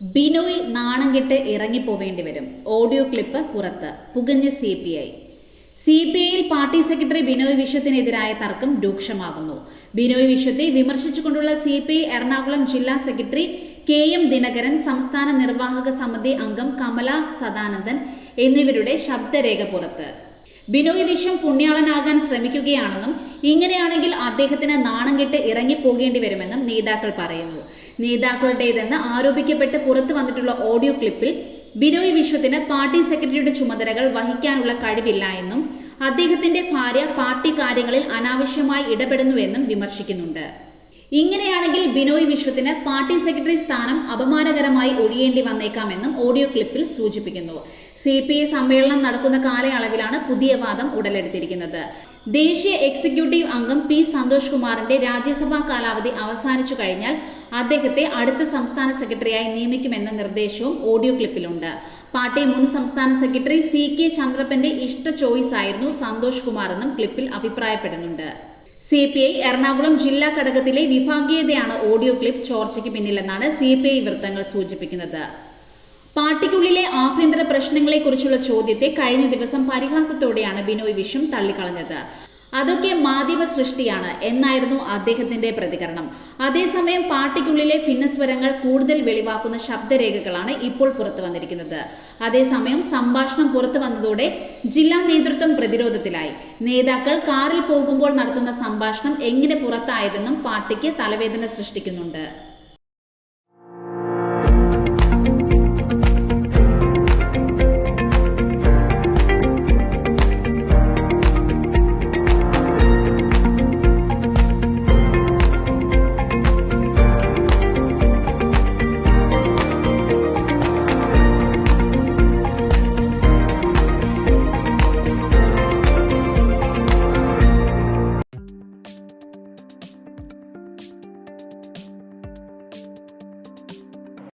ബിനോയ് നാണം കെട്ട് ഇറങ്ങിപ്പോവേണ്ടി വരും ഓഡിയോ ക്ലിപ്പ് പുറത്ത്. പുകഞ്ഞ് C P I. C P ഐയിൽ പാർട്ടി സെക്രട്ടറി ബിനോയ് വിശ്വത്തിനെതിരായ തർക്കം രൂക്ഷമാകുന്നു. ബിനോയ് വിശ്വത്തെ വിമർശിച്ചുകൊണ്ടുള്ള സി പി ഐ എറണാകുളം ജില്ലാ സെക്രട്ടറി കെ എം ദിനകരൻ സംസ്ഥാന നിർവാഹക സമിതി അംഗം കമല സദാനന്ദൻ എന്നിവരുടെ ശബ്ദരേഖ പുറത്ത്. ബിനോയ് വിശ്വം പുണ്യാളനാകാൻ ശ്രമിക്കുകയാണെന്നും ഇങ്ങനെയാണെങ്കിൽ അദ്ദേഹത്തിന് നാണം കെട്ട് ഇറങ്ങിപ്പോകേണ്ടി വരുമെന്നും നേതാക്കൾ പറയുന്നു. നേതാക്കളുടേതെന്ന് ആരോപിക്കപ്പെട്ട് പുറത്തു വന്നിട്ടുള്ള ഓഡിയോ ക്ലിപ്പിൽ ബിനോയ് വിശ്വത്തിന് പാർട്ടി സെക്രട്ടറിയുടെ ചുമതലകൾ വഹിക്കാനുള്ള കഴിവില്ല എന്നും അദ്ദേഹത്തിന്റെ ഭാര്യ പാർട്ടി കാര്യങ്ങളിൽ അനാവശ്യമായി ഇടപെടുന്നുവെന്നും വിമർശിക്കുന്നുണ്ട്. ഇങ്ങനെയാണെങ്കിൽ ബിനോയ് വിശ്വത്തിന് പാർട്ടി സെക്രട്ടറി സ്ഥാനം അപമാനകരമായി ഒഴിയേണ്ടി വന്നേക്കാമെന്നും ഓഡിയോ ക്ലിപ്പിൽ സൂചിപ്പിക്കുന്നു. സി പി ഐ സമ്മേളനം നടക്കുന്ന കാലയളവിലാണ് പുതിയ വാദം ഉടലെടുത്തിരിക്കുന്നത്. ദേശീയ എക്സിക്യൂട്ടീവ് അംഗം പി സന്തോഷ് കുമാറിന്റെ രാജ്യസഭാ കാലാവധി അവസാനിച്ചു കഴിഞ്ഞാൽ അദ്ദേഹത്തെ അടുത്ത സംസ്ഥാന സെക്രട്ടറിയായി നിയമിക്കുമെന്ന നിർദ്ദേശവും ഓഡിയോ ക്ലിപ്പിലുണ്ട്. പാർട്ടി മുൻ സംസ്ഥാന സെക്രട്ടറി സി കെ ചന്ദ്രപ്പന്റെ ഇഷ്ട ചോയ്സ് ആയിരുന്നു സന്തോഷ് കുമാർ എന്നും ക്ലിപ്പിൽ അഭിപ്രായപ്പെടുന്നുണ്ട്. സി പി ഐ എറണാകുളം ജില്ലാ ഘടകത്തിലെ വിഭാഗീയതയാണ് ഓഡിയോ ക്ലിപ്പ് ചോർച്ചയ്ക്ക് പിന്നിലെന്നാണ് സി പി ഐ വൃത്തങ്ങൾ സൂചിപ്പിക്കുന്നത്. പാർട്ടിക്കുള്ളിലെ ആഭ്യന്തര പ്രശ്നങ്ങളെക്കുറിച്ചുള്ള ചോദ്യത്തെ കഴിഞ്ഞ ദിവസം പരിഹാസത്തോടെയാണ് ബിനോയ് വിശ്വം തള്ളിക്കളഞ്ഞത്. അതൊക്കെ മാധ്യമ സൃഷ്ടിയാണ് എന്നായിരുന്നു അദ്ദേഹത്തിന്റെ പ്രതികരണം. അതേസമയം പാർട്ടിക്കുള്ളിലെ ഭിന്നസ്വരങ്ങൾ കൂടുതൽ വെളിവാക്കുന്ന ശബ്ദരേഖകളാണ് ഇപ്പോൾ പുറത്തു വന്നിരിക്കുന്നത്. അതേസമയം സംഭാഷണം പുറത്തു വന്നതോടെ ജില്ലാ നേതൃത്വം പ്രതിരോധത്തിലായി. നേതാക്കൾ കാറിൽ പോകുമ്പോൾ നടത്തുന്ന സംഭാഷണം എങ്ങനെ പുറത്തായതെന്നും പാർട്ടിക്ക് തലവേദന സൃഷ്ടിക്കുന്നുണ്ട്.